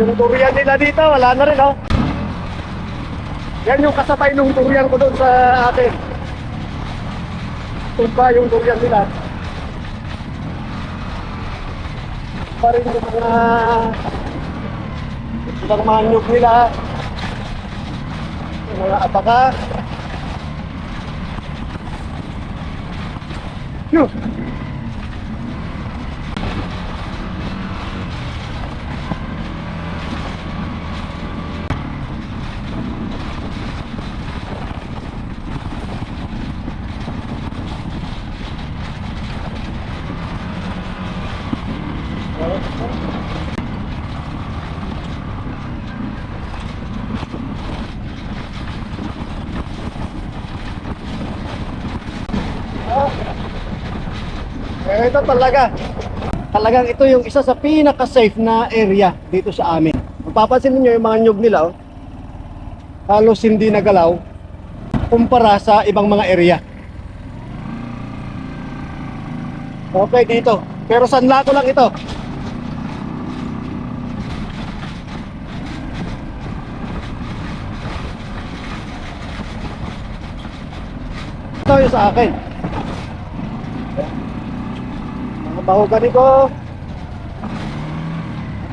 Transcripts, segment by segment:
Yung durian nila dito, wala na rin, oh. Yan yung kasabay nung durian ko doon sa atin. Tumba yung durian nila. Pa rin yung mga ibang mga nyug nila. Yung mga abaka. Yun. Ito talaga. Talagang ito yung isa sa pinaka-safe na area dito sa amin. Mapapansin niyo yung mga nyug nila, oh. Halos hindi nagalaw kumpara sa ibang mga area. Okay, dito. Pero sanla ko lang ito. Ito yung sa akin. Mga bahugani ko.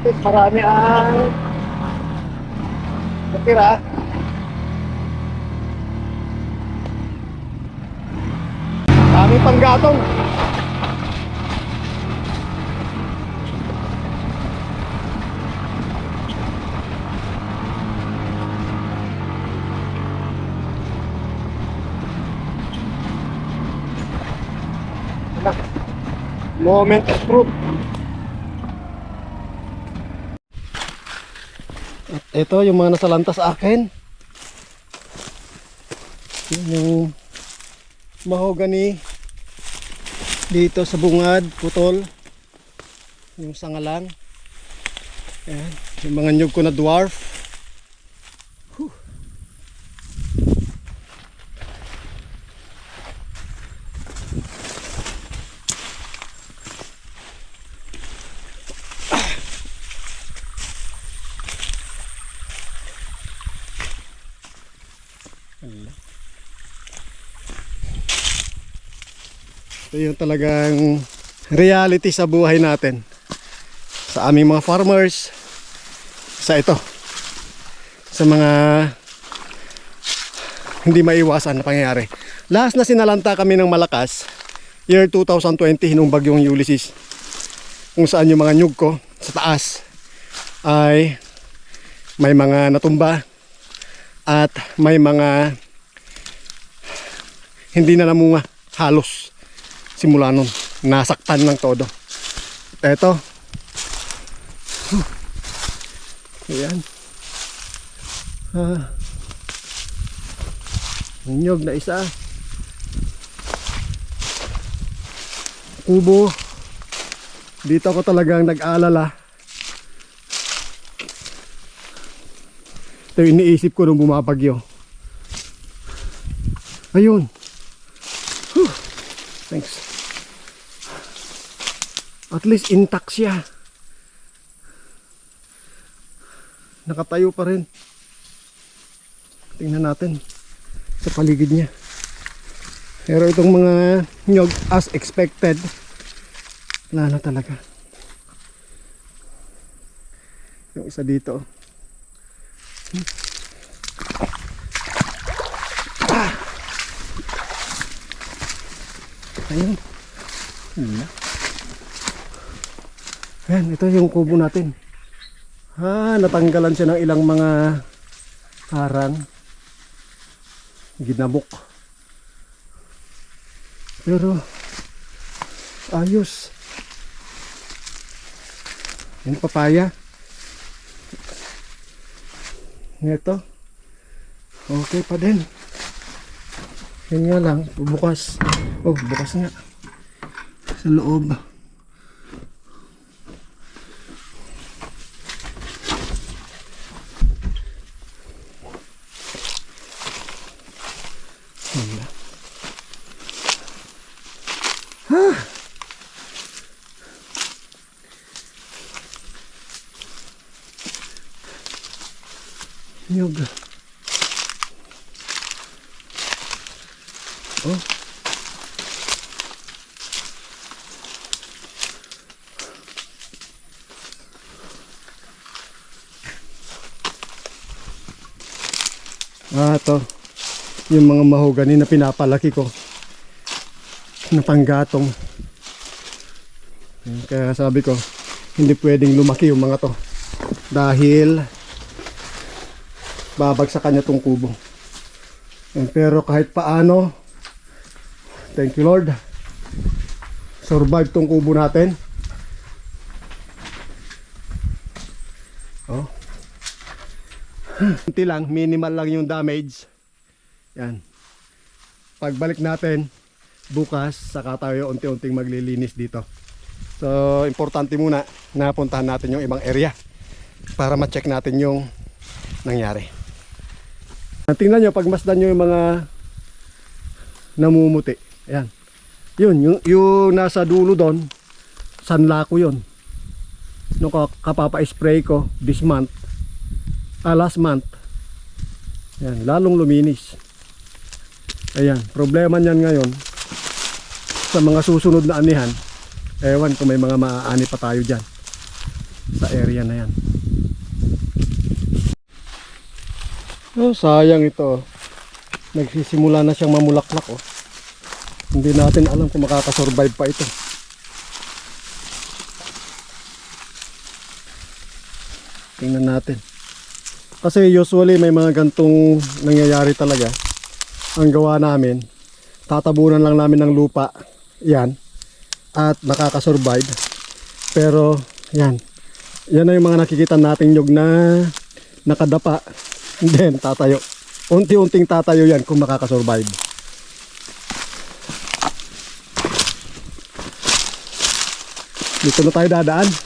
At marami ang natira. Dami pang gatong. Moment of truth. At ito yung mga nasa lantas akin. Yun yung mahogany dito sa bungad, putol. Yung sangalang. Ayan. Yung mga nyug ko na dwarf. Ito yung talagang reality sa buhay natin. Sa aming mga farmers. Sa ito. Sa mga hindi maiwasan na pangyayari. Last na sinalanta kami ng malakas, year 2020 nung bagyong Ulysses. Kung saan yung mga nyug ko sa taas ay may mga natumba at may mga hindi na namunga halos simula nun nasaktan ng todo. Eto. Ayan. Ah, nyog na isa. Kubo. Dito ako talagang nag-aalala. Ito yung iniisip ko nung bumabagyo. Ayun. Thanks. At least intact siya. Nakatayo pa rin. Tingnan natin sa paligid niya. Pero itong mga nyog as expected wala na talaga. Yung isa dito ah. Ayun wala Ayan, ito yung kubo natin. Ah, natanggalan siya ng ilang mga harang. Ginamok. Pero, ayos. Yung papaya. Ito. Okay pa din. Yan nga lang, bukas. Oh, bukas nga. Sa loob. Wala. Nyug. Oh. Ah, to. Yung mga mahogani na pinapalaki ko. Na panggatong. Kaya sabi ko, hindi pwedeng lumaki yung mga to. Dahil babagsakan niya tong kubo. Pero kahit paano, thank you Lord, survive tong kubo natin. Unti lang, minimal lang yung damage. Yan. Pagbalik natin, bukas, saka tayo unti-unting maglilinis dito. So, importante muna na puntahan natin yung ibang area para ma-check natin yung nangyari. Tingnan nyo, pagmasdan nyo yung mga namumuti. Ayan. Yun, yung, yung nasa dulo doon, sanlako yun. Nung ka- kapapa-spray ko this month, ah, last month, Ayan, lalong luminis. Ayan, problema niyan ngayon sa mga susunod na anihan. Ewan kung may mga maaani pa tayo dyan sa area na yan. Oh, sayang ito. Nagsisimula na siyang mamulaklak oh. Hindi natin alam kung makakasurvive pa ito. Tingnan natin. Kasi usually may mga gantong nangyayari talaga. Ang gawa namin, tatabunan lang namin ng lupa. Yan. At nakakasurvive. Pero, yan. Yan na mga nakikita nating nyug na nakadapa. Then, tatayo. Unti-unting tatayo yan kung makakasurvive. Dito na tayo dadaan.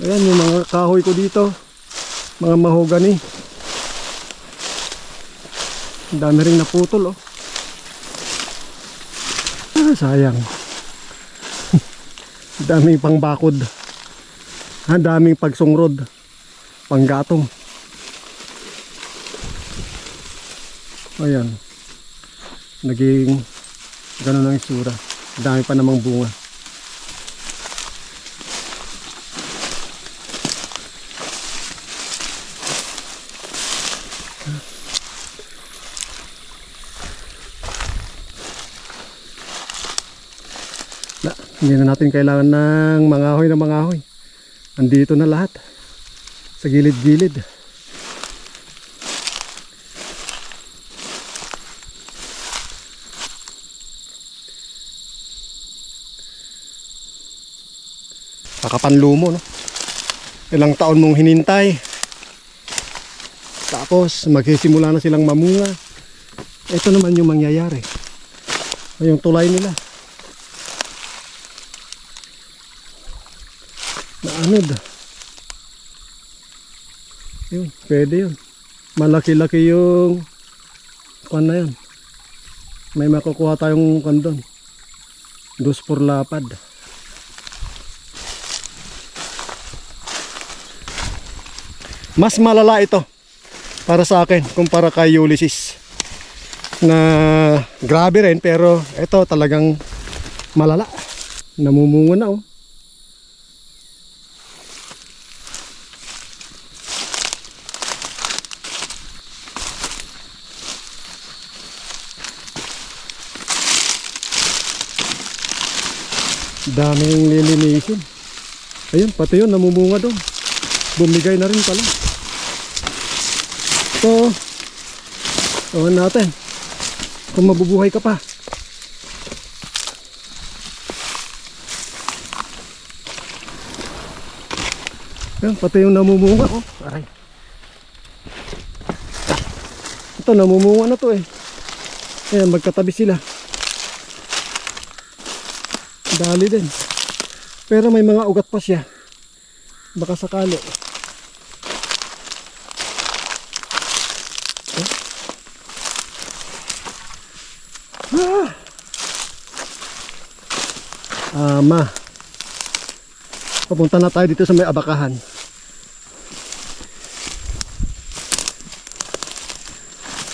Ayan yung mga kahoy ko dito. Mga mahogani. Ang dami rin naputol oh. Ah, sayang. Ang daming pangbakod. Ang daming pagsungrod. Panggatong. Ayan. Naging ganun ang isura. Dami pa namang bunga. Hindi na natin kailangan ng mangahoy na mangahoy. Andito na lahat. Sa gilid-gilid. Kakapanlumo, no? Ilang taon mong hinintay. Tapos, magsisimula na silang mamunga. Ito naman yung mangyayari. Yung tulay nila. Naanod. Yun, pwede yun. Malaki-laki yung kuan na yun. May makukuha tayong kuan doon. Dos por lapad. Mas malala ito para sa akin kumpara kay Ulysses na grabe rin pero ito talagang malala namumungo na oh daming lilinisin ayun pati yun namumunga doon bumigay na rin pala so Ewan natin kung mabubuhay ka pa Yan, pati yung namumunga oh. Aray. Ito namumunga na to eh. Ayan, magkatabi sila. Dali din. Pero may mga ugat pa siya. Baka sakali. Ama. Papunta na tayo dito sa may abakahan.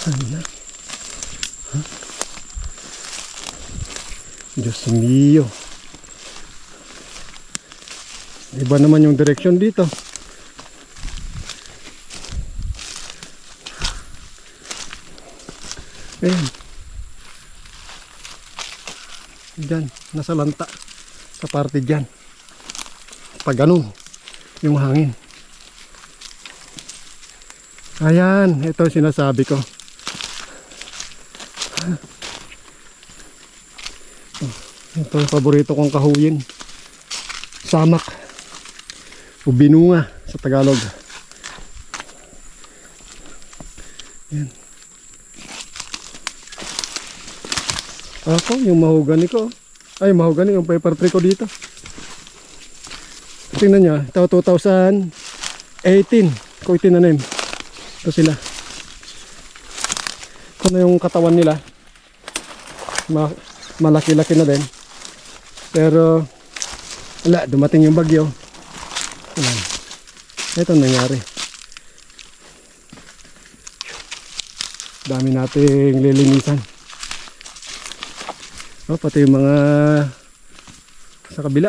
Saan na? Huh? Diyos mio. Iba naman yung direksyon dito. Ayan. Diyan, nasa lanta. Sa parte dyan. Pag ganun, yung hangin. Ayan, ito sinasabi ko. Ito yung paborito kong kahuyin. Samak. O binunga sa Tagalog. Yan. Ako, yung mahogani ko. Ay, mahogani yung paper tree ko dito. Tingnan nyo, ito 2018 ko itinanim. Ito sila. Ito na yung katawan nila. Ma malaki-laki na din. Pero, wala, dumating yung bagyo. Ayan. Ito ang nangyari. Dami nating lilinisan. Oh, pati yung mga sa kabila.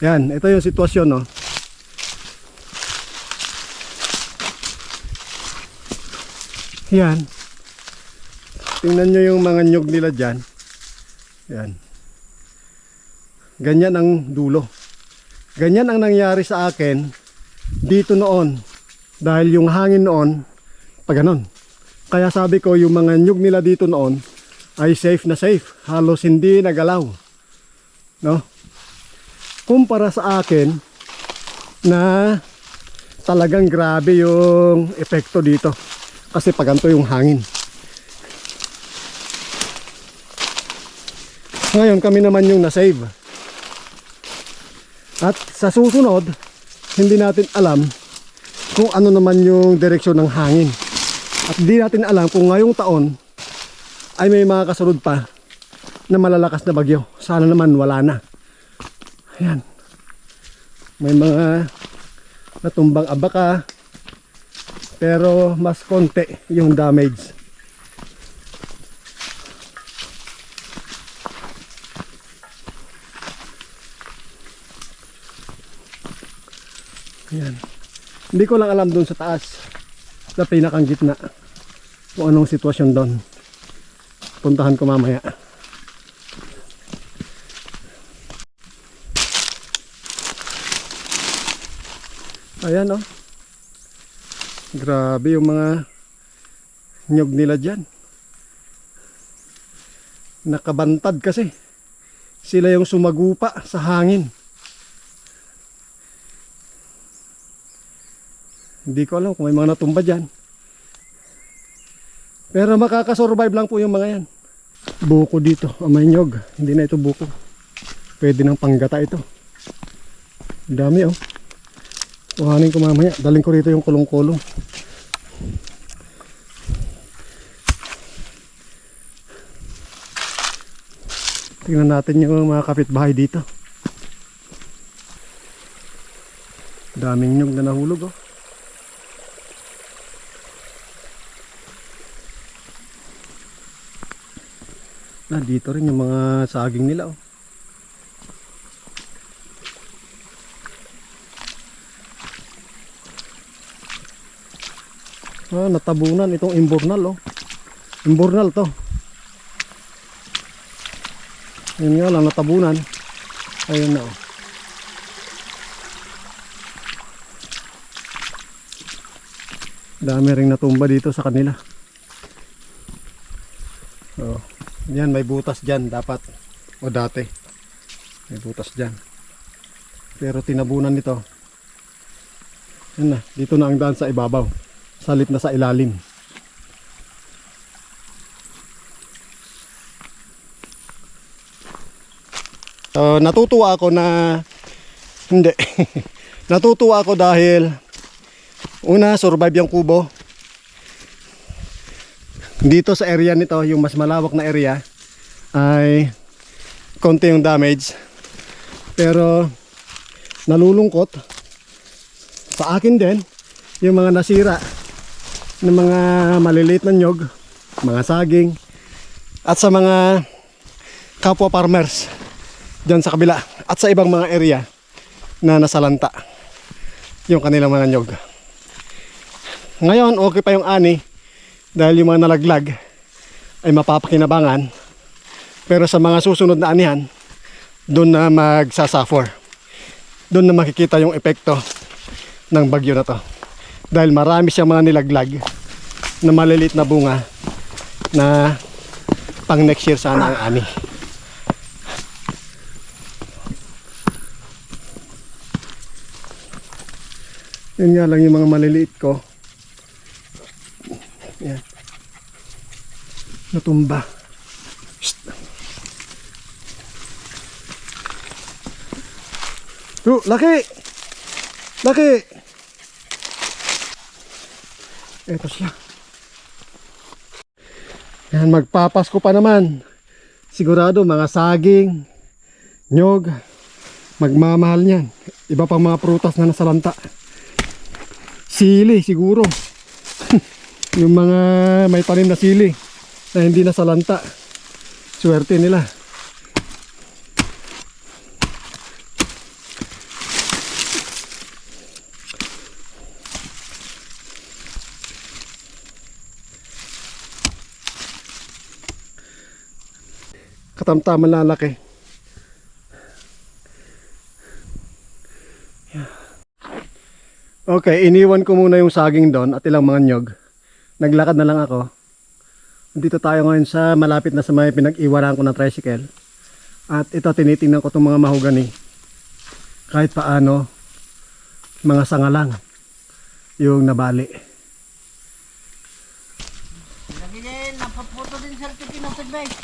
Yan, ito yung sitwasyon, no. Yan. Tingnan nyo yung mga nyug nila dyan. Yan. Ganyan ang dulo. Ganyan ang nangyari sa akin dito noon. Dahil yung hangin noon, pag ganon. Kaya sabi ko yung mga nyug nila dito noon ay safe na safe. Halos hindi nagalaw. No? Kumpara sa akin na talagang grabe yung epekto dito. Kasi pag ganito yung hangin. Ngayon kami naman yung nasave. At sa susunod, hindi natin alam kung ano naman yung direksyon ng hangin. At hindi natin alam kung ngayong taon ay may mga kasunod pa na malalakas na bagyo. Sana naman wala na. Ayan. May mga natumbang abaka pero mas konti yung damage. Ayan. Hindi ko lang alam doon sa taas sa pinakang gitna kung anong sitwasyon doon puntahan ko mamaya. Ayan oh. Grabe yung mga nyog nila dyan. Nakabantad kasi. Sila yung sumagupa sa hangin Hindi ko alam kung may mga natumba dyan. Pero makakasurvive lang po yung mga yan. Buko dito, o may nyog. Hindi na ito buko. Pwede ng panggata ito. Dami oh. Kuhanin ko mamaya. Daling ko rito yung kulong-kulong. Tingnan natin yung mga kapitbahay dito. Daming nyog na nahulog oh. Na dito rin yung mga saging nila oh. Ah, natabunan itong imbornal oh. Imbornal to. Yun nga lang natabunan. Ayun na oh. Dami ring natumba dito sa kanila. Oh. Yan, may butas dyan dapat. O dati. May butas dyan. Pero tinabunan nito. Yan na, dito na ang daan sa ibabaw. Salit na sa ilalim. So, natutuwa ako na hindi. natutuwa ako dahil una survive yung kubo dito sa area nito, yung mas malawak na area, ay konti yung damage. Pero nalulungkot sa akin din yung mga nasira ng mga maliliit na nyog, mga saging at sa mga kapwa farmers dyan sa kabila at sa ibang mga area na nasalanta yung kanilang mga nyog. Ngayon, okay pa yung ani dahil yung mga nalaglag ay mapapakinabangan. Pero sa mga susunod na anihan, doon na magsasuffer. Doon na makikita yung epekto ng bagyo na to. Dahil marami siyang mga nilaglag na maliliit na bunga na pang next year sana ang ani. Yun nga lang yung mga maliliit ko. Yan. Natumba. Shht. Oh, laki! Laki! Ito siya. Yan, magpapasko pa naman. Sigurado mga saging, nyog, magmamahal niyan. Iba pang mga prutas na nasalanta. Sili siguro. Yung mga may tanim na sili na hindi nasalanta. Swerte nila. katamtaman lalaki. Okay, iniwan ko muna yung saging doon at ilang mga nyog. Naglakad na lang ako. Dito tayo ngayon sa malapit na sa may pinag-iwanan ko ng tricycle. At ito tinitingnan ko itong mga mahogani. Kahit paano, mga sanga lang yung nabali. Eh.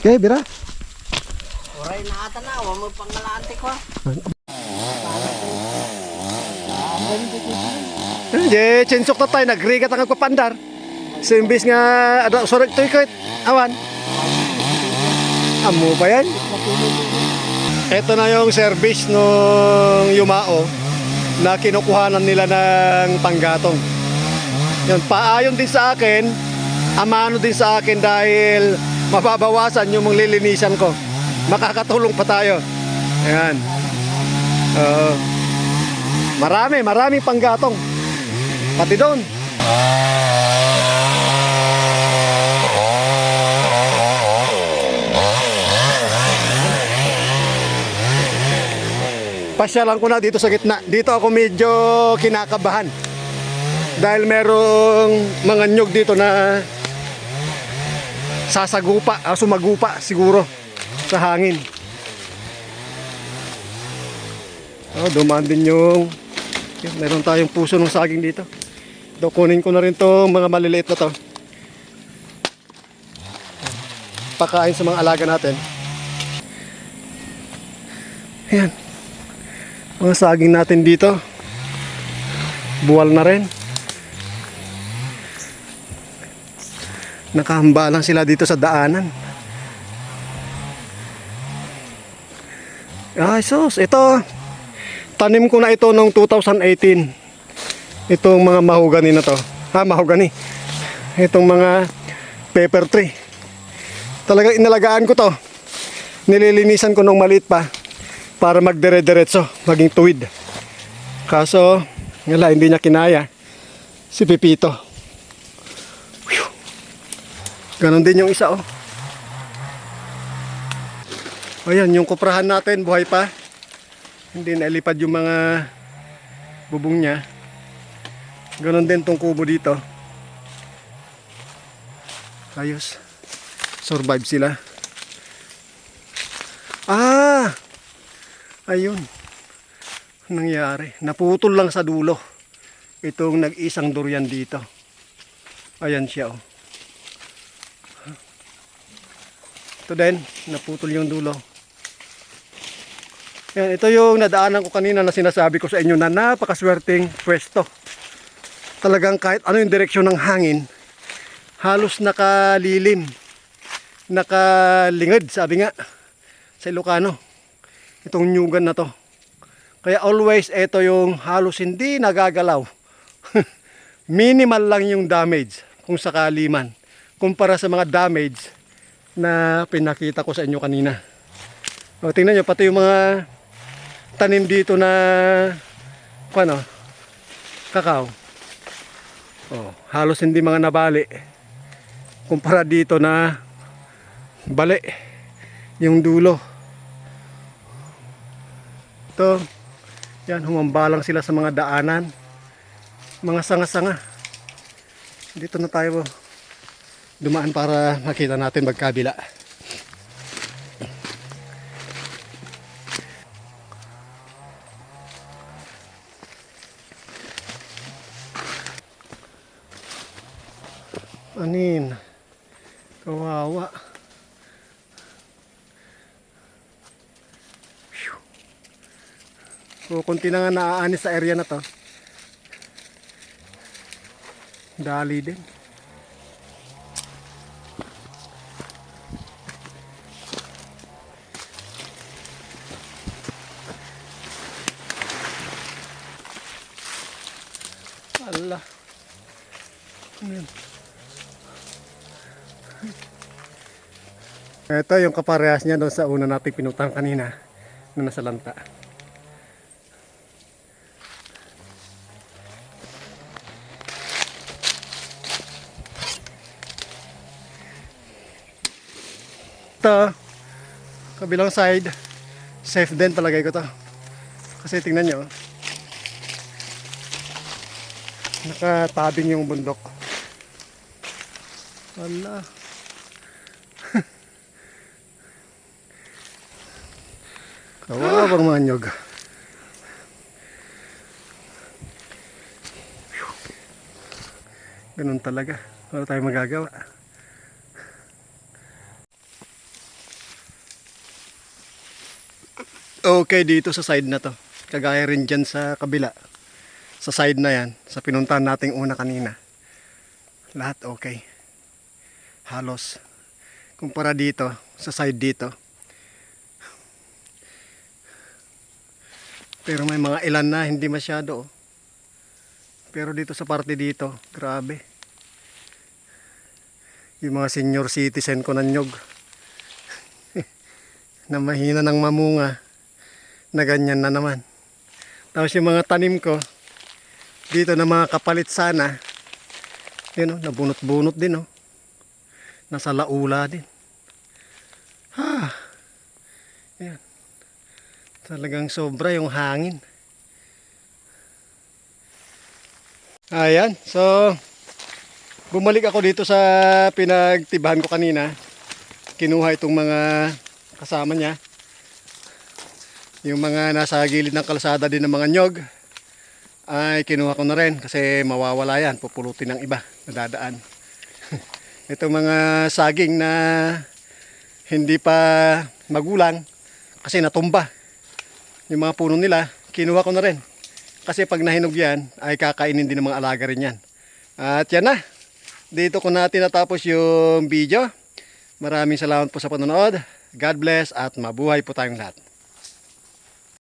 Okay, bira. Oray na ata na, huwag mo pangalaante ko. Je, chinsok na tayo, nagrigat ang nagpapandar. So, imbis nga, ano, sorry, ito ikot, awan. Amo pa yan? Ito na yung service nung Yumao na kinukuhanan nila ng panggatong. Yun, paayon din sa akin, amano din sa akin dahil mababawasan yung lilinisan ko. Makakatulong pa tayo. Ayan. Oo. marami, maraming panggatong. Pati doon. Pasyalan ko na dito sa gitna. Dito ako medyo kinakabahan. Dahil merong mga nyog dito na sasagupa, ah, sumagupa siguro sa hangin. Oh, dumaan din yung yun, meron tayong puso ng saging dito. Do kunin ko na rin tong mga maliliit na to. Pakain sa mga alaga natin. Ayan. Mga saging natin dito. Buwal na rin. Nakahamba lang sila dito sa daanan. Ay, sus. Ito, tanim ko na ito noong 2018. Itong mga mahogani na to. Ha, mahogani. Itong mga pepper tree. Talagang inalagaan ko to. Nililinisan ko nung maliit pa para magdire-diretso, maging tuwid. Kaso, wala, hindi niya kinaya. Si Pepito. Whew. Ganon din yung isa, oh. Ayan, yung kuprahan natin, buhay pa. Hindi nailipad yung mga bubong niya. Ganon din tong kubo dito. Ayos. Survive sila. Ayun. Nangyari. Naputol lang sa dulo. Itong nag-isang durian dito. Ayan siya oh. Ito din, naputol yung dulo. Yan, ito yung nadaanan ko kanina na sinasabi ko sa inyo na napakaswerteng pwesto. Talagang kahit ano yung direksyon ng hangin, halos nakalilim nakalingad, sabi nga, sa Ilocano. Itong nyugan na to. Kaya always ito yung halos hindi nagagalaw. Minimal lang yung damage kung sakali man. Kumpara sa mga damage na pinakita ko sa inyo kanina. O, tingnan nyo, pati yung mga tanim dito na ano, kakao. Oh, halos hindi mga nabali. Kumpara dito na bali yung dulo. Ito, yan, humambalang sila sa mga daanan. Mga sanga-sanga. Dito na tayo dumaan para makita natin magkabila. Anin. Kawawa. So, kunti na nga naaanis sa area na to. Dali din. Allah. Ano yun? Ito yung kaparehas niya doon sa una nating pinutang kanina na nasa lanta. Ito, kabilang side, safe din palagay ko to. Kasi tingnan nyo, nakatabing yung bundok. Wala. Kawawang mga nyog. Ganun talaga. Wala tayong magagawa. Okay, dito sa side na to. Kagaya rin dyan sa kabila. Sa side na yan. Sa pinuntahan nating una kanina. Lahat okay. Halos. Kumpara dito, sa side dito. Pero may mga ilan na hindi masyado. oh. Pero dito sa parte dito, grabe. Yung mga senior citizen ko ng nyog. na mahina ng mamunga. Na ganyan na naman. Tapos yung mga tanim ko, dito na mga kapalit sana. Yun oh, nabunot-bunot din oh. Nasa laula din. Ha. Yan. Talagang sobra yung hangin. Ayan, so bumalik ako dito sa pinagtibahan ko kanina. Kinuha itong mga kasama niya. Yung mga nasa gilid ng kalsada din ng mga nyog ay kinuha ko na rin kasi mawawala yan, pupulutin ng iba na dadaan. Itong mga saging na hindi pa magulang kasi natumba yung mga puno nila, kinuha ko na rin. Kasi pag nahinog yan, ay kakainin din ng mga alaga rin yan. At yan na. Dito ko na tinatapos yung video. Maraming salamat po sa panonood. God bless at mabuhay po tayong lahat.